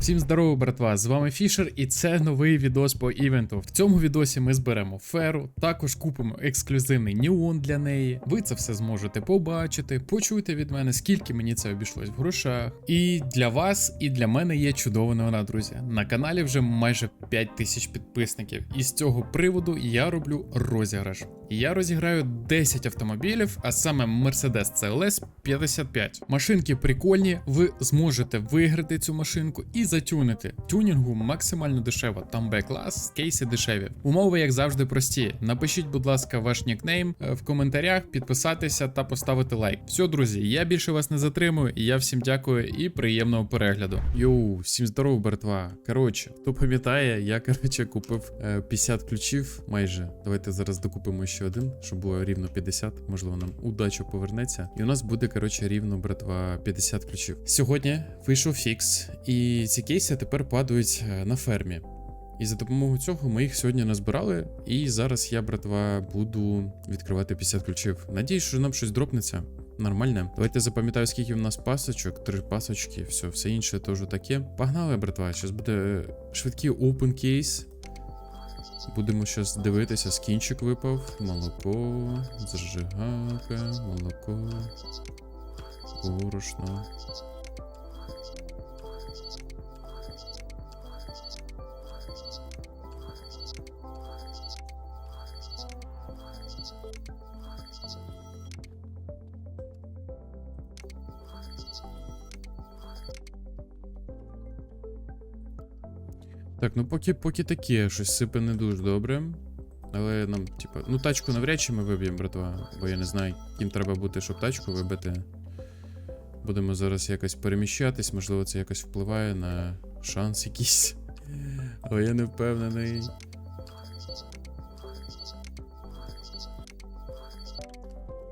Всім здорово, братва! З вами Фішер, і це новий відос по івенту. В цьому відосі ми зберемо феру, також купимо ексклюзивний Неон для неї. Ви це все зможете побачити, почуйте від мене, скільки мені це обійшлось в грошах. І для вас, і для мене є чудова новина, друзі. На каналі вже майже 5 тисяч підписників. І з цього приводу я роблю розіграш. Я розіграю 10 автомобілів, а саме Mercedes CLS 55. Машинки прикольні, ви зможете виграти цю машинку і затюнити. Тюнінгу максимально дешево, там Б-клас, кейси дешеві. Умови, як завжди, прості. Напишіть, будь ласка, ваш нікнейм е, в коментарях, підписатися та поставити лайк. Все, друзі, я більше вас не затримую, і я всім дякую і приємного перегляду. Йоу, всім здорово, братва. Коротше, хто пам'ятає, я коротше купив е, 50 ключів майже. Давайте зараз докупимо ще один, щоб було рівно 50. Можливо, нам удача повернеться. І у нас буде, коротше, рівно, братва, 50 ключів. Сьогодні вийшов фікс, і ці кейси тепер падають е, на фермі. І за допомогою цього ми їх сьогодні назбирали. І зараз я, братва, буду відкривати 50 ключів. Надіюсь, що нам щось дропнеться. Нормально. Давайте запам'ятаю, скільки в нас пасочок. Три пасочки, все, все інше теж таке. Погнали, братва. Зараз буде е, швидкий open кейс. Будемо зараз дивитися, скінчик випав. Молоко, зажигалка, молоко, борошно. Так, ну поки, поки таке, щось сипе не дуже добре. Але нам, типа, ну тачку навряд чи ми виб'ємо, братва, бо я не знаю, ким треба бути, щоб тачку вибити. Будемо зараз якось переміщатись, можливо, це якось впливає на шанс якийсь. Але я не впевнений.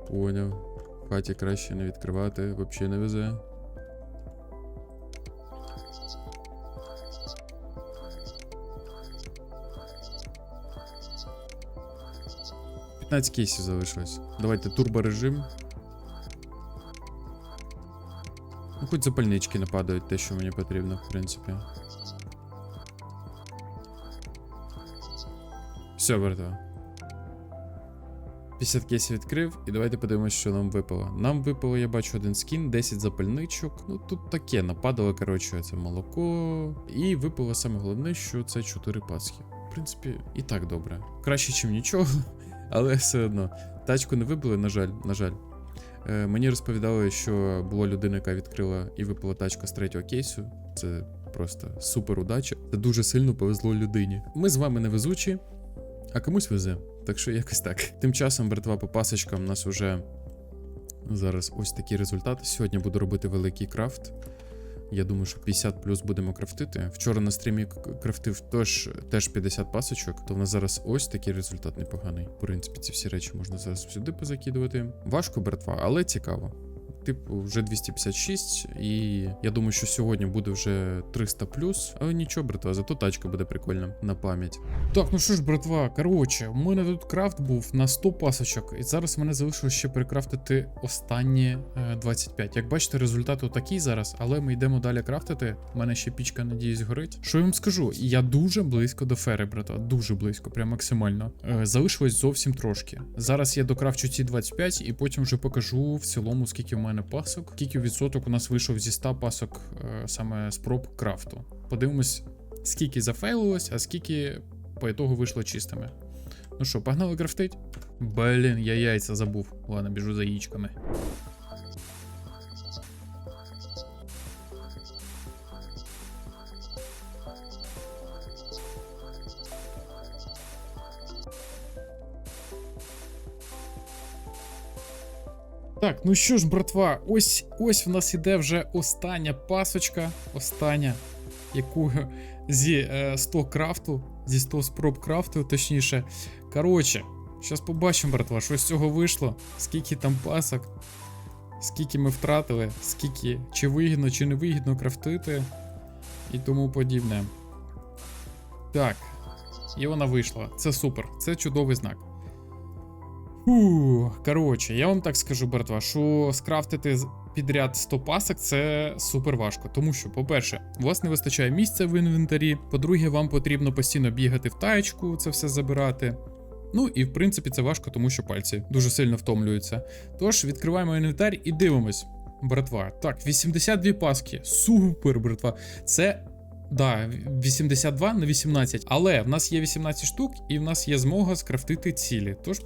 Поняв. В хаті краще не відкривати, взагалі не везе. — 15 кейсів залишилось. Давайте турборежим. Ну, хоч запальнички нападають, те, що мені потрібно, в принципі. Все, братва. 50 кейсів відкрив, і давайте подивимось, що нам випало. Нам випало, я бачу, один скін, 10 запальничок. Ну тут таке, нападало, коротше, це молоко. І випало саме головне, що це 4 пасхи. В принципі, і так добре. Краще, ніж нічого, але все одно. Тачку не вибили, на жаль, на жаль. Е, мені розповідали, що була людина, яка відкрила і випала тачка з третього кейсу. Це просто супер удача. Це дуже сильно повезло людині. Ми з вами не везучі, а комусь везе. Так що якось так. Тим часом, братва, по пасочкам, у нас уже зараз ось такі результати. Сьогодні буду робити великий крафт. Я думаю, що 50 плюс будемо крафтити. Вчора на стрімі крафтив теж, теж 50 пасочок, то в нас зараз ось такий результат непоганий. В принципі, ці всі речі можна зараз сюди позакидувати. Важко, братва, але цікаво. Типу, вже 256, і я думаю, що сьогодні буде вже 300 плюс. Але нічого, братва, зато тачка буде прикольна на пам'ять. Так, ну що ж, братва, коротше, у мене тут крафт був на 100 пасочок, і зараз мене залишилось ще перекрафтити останні е, 25. Як бачите, результат такий зараз, але ми йдемо далі крафтити. У мене ще пічка, надіюсь, горить. Що я вам скажу? Я дуже близько до фери, братва, дуже близько, прям максимально. Е, залишилось зовсім трошки. Зараз я докрафчу ці 25 і потім вже покажу в цілому, скільки в мене пасок, скільки відсоток у нас вийшов зі 100 пасок е, саме спроб крафту. Подивимось, скільки зафейлилось, а скільки по ітогу вийшло чистими. Ну що, погнали крафтить? Блін, я яйця забув. Ладно, біжу за яєчками. Ну що ж, братва, ось ось в нас іде вже остання пасочка. Остання, яку зі е, 100 крафту, зі 100 спроб крафту, точніше. Коротше, зараз побачимо, братва, що з цього вийшло, скільки там пасок, скільки ми втратили, скільки, чи вигідно, чи не вигідно крафтити і тому подібне. Так, і вона вийшла. Це супер, це чудовий знак. Коротше, я вам так скажу, братва, що скрафтити підряд 100 пасок це супер важко. Тому що, по-перше, у вас не вистачає місця в інвентарі. По-друге, вам потрібно постійно бігати в таєчку, це все забирати. Ну і в принципі це важко, тому що пальці дуже сильно втомлюються. Тож відкриваємо інвентар і дивимось. Братва. Так, 82 паски. Супер, братва. Це. Да, 82 на 18. Але в нас є 18 штук, і в нас є змога скрафтити цілі. Тож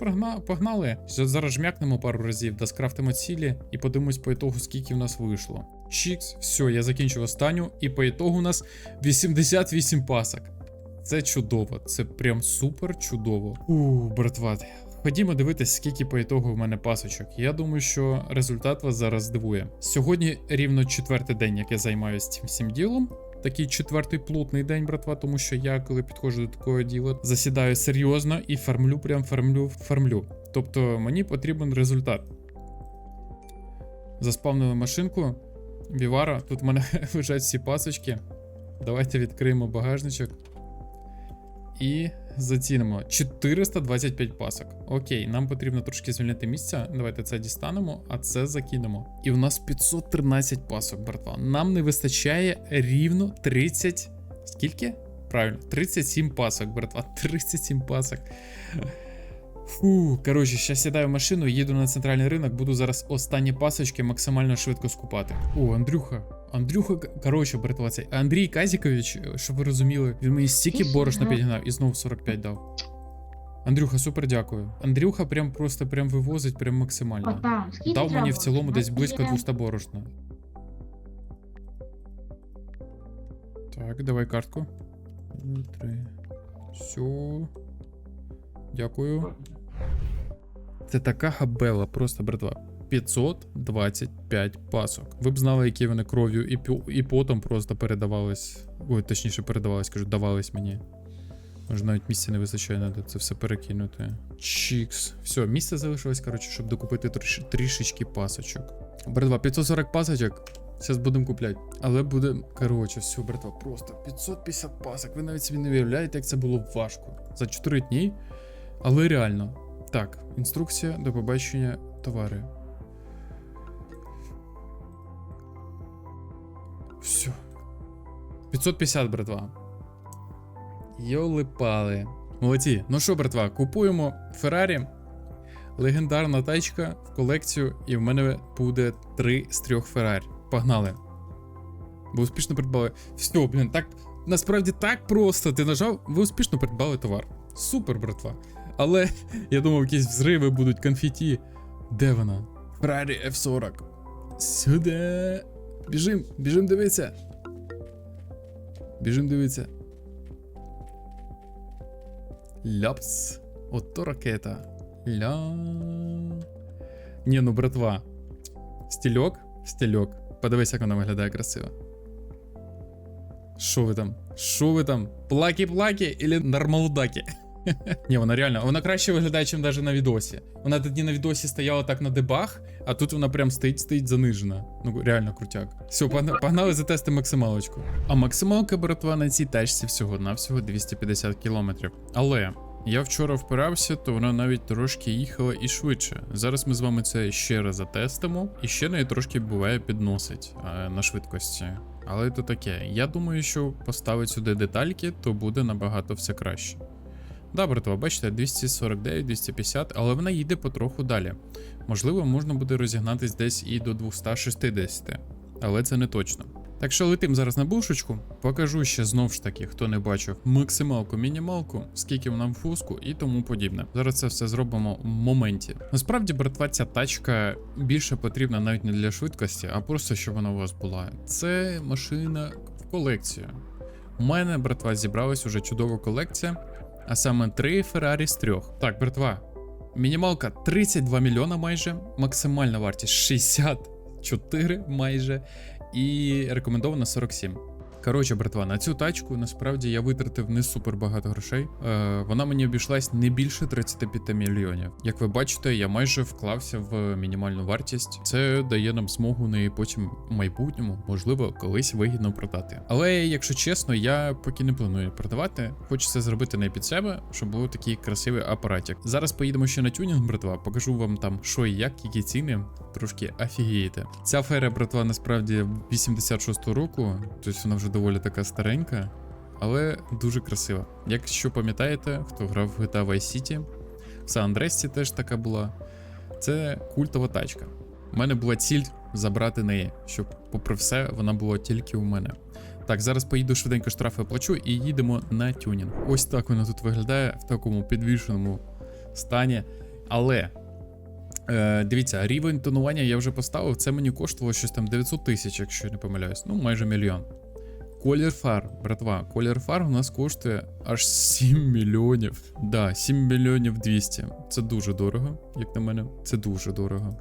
погнали. Зараз жмякнемо пару разів, да скрафтимо цілі і подивимось по ітогу, скільки в нас вийшло. Чікс, все, я закінчив останню, і по ітогу у нас 88 пасок. Це чудово, це прям супер чудово. У, братва. Ходімо дивитись, скільки по ітогу в мене пасочок. Я думаю, що результат вас зараз здивує. Сьогодні рівно четвертий день, як я займаюся цим всім ділом. Такий четвертий плотний день, братва, тому що я, коли підходжу до такого діла, засідаю серйозно і фармлю, прям фармлю, фармлю. Тобто мені потрібен результат. Заспавнили машинку. Вівара, тут в мене лежать всі пасочки. Давайте відкриємо багажничок. І зацінимо 425 пасок. Окей, нам потрібно трошки звільнити місця. Давайте це дістанемо, а це закинемо. І в нас 513 пасок, братва. Нам не вистачає рівно 30. Скільки? Правильно, 37 пасок, братва. 37 пасок. Фу, коротше, ще сідаю в машину, їду на центральний ринок, буду зараз останні пасочки максимально швидко скупати. О, Андрюха. Андрюха, к- коротше, братва, цей Андрій Казікович, щоб ви розуміли, він мені стільки борошна підігнав і знову 45 дав. Андрюха, супер дякую. Андрюха прям просто прям вивозить прям максимально. Скільки Дав мені в цілому десь близько 200 борошна. Так, давай картку. Три. Все. Дякую. Це така габела, просто братва. 525 пасок. Ви б знали, які вони кров'ю і, і потом просто передавались. Ой, точніше, передавались, кажу, давались мені. Може, навіть місця не вистачає, треба це все перекинути. Чікс. Все, місце залишилось, коротше, щоб докупити тріш- трішечки пасочок. Братва, 540 пасочок. Зараз будемо купляти. Але буде. Коротше, все, братва, просто 550 пасок. Ви навіть собі не уявляєте, як це було важко. За 4 дні. Але реально. Так, інструкція до побачення товари. 550, братва. Йоли-пали. Молодці. Ну що, братва, купуємо Феррарі. Легендарна тачка в колекцію, і в мене буде три з трьох Феррарі. Погнали. Ви успішно придбали. Все, блін, так. Насправді так просто. Ти нажав, ви успішно придбали товар. Супер, братва. Але я думав, якісь взриви будуть конфеті. Де вона? Ferrari F40. Сюди. Біжим, біжим дивитися. Біжим дивитися. Ляпс. Ото ракета. Ля. Ні, ну, братва. Стільок? Стільок. Подивись, як вона виглядає красиво. Що ви там? Що ви там? Плакі-плакі или нормалудаки? Ні, вона реально, вона краще виглядає, ніж навіть на відосі. Вона тоді на відосі стояла так на дебах, а тут вона прям стоїть, стоїть занижена. Ну, реально крутяк. Все, погна- погнали затести максималочку. А максималка, братва, на цій тачці всього на всього 250 кілометрів. Але я вчора впирався, то вона навіть трошки їхала і швидше. Зараз ми з вами це ще раз затестимо, і ще неї трошки буває підносить е, на швидкості. Але то таке. Я думаю, що поставить сюди детальки, то буде набагато все краще. Да, братва, бачите, 249, 250, але вона їде потроху далі. Можливо, можна буде розігнатись десь і до 260, але це не точно. Так що летим зараз на бушечку, покажу ще знов ж таки, хто не бачив, максималку, мінімалку, скільки вона в фуску і тому подібне. Зараз це все зробимо в моменті. Насправді, братва, ця тачка більше потрібна навіть не для швидкості, а просто щоб вона у вас була. Це машина в колекцію. У мене, братва, зібралась уже чудова колекція, а саме три Феррарі з трьох. Так, братва, мінімалка 32 мільйона майже, максимальна вартість 64 майже, і рекомендована 47. Коротше, братва, на цю тачку насправді я витратив не супер багато грошей. Е, вона мені обійшлась не більше 35 мільйонів. Як ви бачите, я майже вклався в мінімальну вартість. Це дає нам змогу неї потім в майбутньому, можливо, колись вигідно продати. Але якщо чесно, я поки не планую продавати. Хочеться зробити не під себе, щоб був такий красивий апаратик. Зараз поїдемо ще на тюнінг, братва. Покажу вам там, що і як, які ціни. Трошки офігієте. Ця фера, братва, насправді 86-го року, тобто вона вже доволі така старенька, але дуже красива. Якщо пам'ятаєте, хто грав в GTA Vice City, в Сан-Андресці теж така була. Це культова тачка. У мене була ціль забрати неї, щоб, попри все, вона була тільки у мене. Так, зараз поїду швиденько штрафи оплачу і їдемо на тюнінг. Ось так воно тут виглядає в такому підвішеному стані. Але Е, дивіться, рівень тонування я вже поставив. Це мені коштувало щось там 900 тисяч, якщо я не помиляюсь. Ну, майже мільйон. Колір фар, братва, колір фар у нас коштує аж 7 мільйонів. Да, 7 мільйонів 200. Це дуже дорого, як на мене. Це дуже дорого.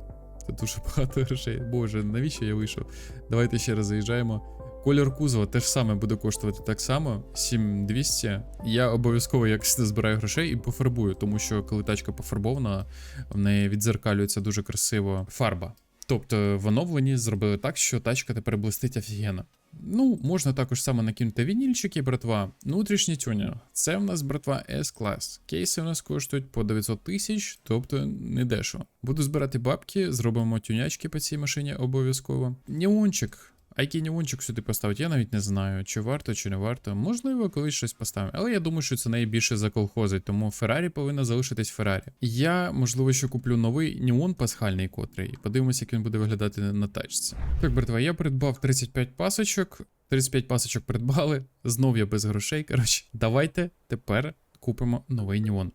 Це дуже багато грошей. Боже, навіщо я вийшов? Давайте ще раз заїжджаємо. Колір кузова теж саме буде коштувати так само, 7200. Я обов'язково якось збираю грошей і пофарбую, тому що коли тачка пофарбована, в неї відзеркалюється дуже красиво фарба. Тобто в оновленні зробили так, що тачка тепер блистить офігенно. Ну, можна також само накинути вінільчики, братва. Внутрішній тюня. Це в нас, братва, S-клас. Кейси у нас коштують по 900 тисяч, тобто не дешево. Буду збирати бабки, зробимо тюнячки по цій машині обов'язково. Неончик. А який неончик сюди поставити, я навіть не знаю, чи варто, чи не варто. Можливо, колись щось поставимо. Але я думаю, що це найбільше заколхозить, тому Феррарі повинна залишитись Феррарі. Я, можливо, ще куплю новий неон пасхальний котрий. Подивимося, як він буде виглядати на тачці. Так, братва, я придбав 35 пасочок. 35 пасочок придбали. Знов я без грошей. Коротше, давайте тепер купимо новий неон.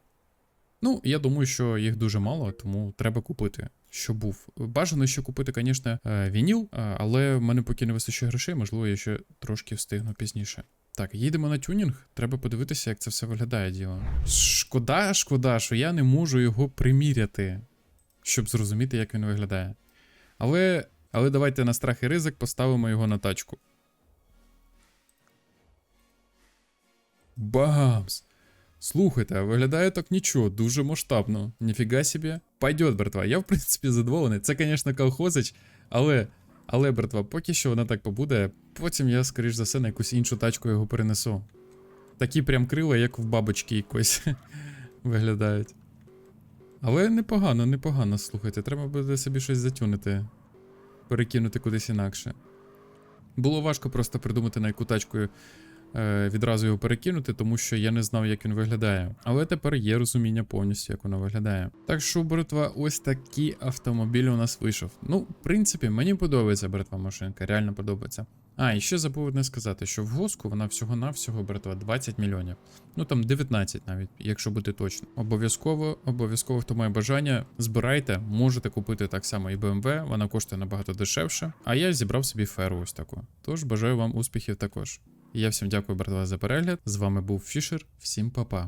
Ну, я думаю, що їх дуже мало, тому треба купити. Що був. Бажано ще купити, звісно, е, вініл, е, але в мене поки не вистачає грошей, можливо, я ще трошки встигну пізніше. Так, їдемо на тюнінг. Треба подивитися, як це все виглядає діло. Шкода, шкода, що я не можу його приміряти, щоб зрозуміти, як він виглядає. Але, але давайте на страх і ризик поставимо його на тачку. Бамс! Слухайте, виглядає так нічого, дуже масштабно. Ніфіга собі. Пойдет, братва. Я, в принципі, задоволений. Це, звісно, колхозич, але. Але, братва, поки що вона так побуде, потім я, скоріш за все, на якусь іншу тачку його перенесу. Такі прям крила, як в бабочки якось виглядають. Але непогано, непогано, слухайте, треба буде собі щось затюнити, перекинути кудись інакше. Було важко просто придумати, на яку тачку відразу його перекинути, тому що я не знав, як він виглядає. Але тепер є розуміння повністю, як воно виглядає. Так що, братва, ось такий автомобіль у нас вийшов. Ну, в принципі, мені подобається братва машинка, реально подобається. А, і ще забув одне сказати, що в госку вона всього-навсього, братва, 20 мільйонів. Ну там 19 навіть, якщо бути точно. Обов'язково, обов'язково, хто має бажання, збирайте, можете купити так само і BMW, вона коштує набагато дешевше. А я зібрав собі феру ось таку. Тож бажаю вам успіхів також. Я всім дякую, братва, за перегляд. З вами був Фішер. Всім па-па.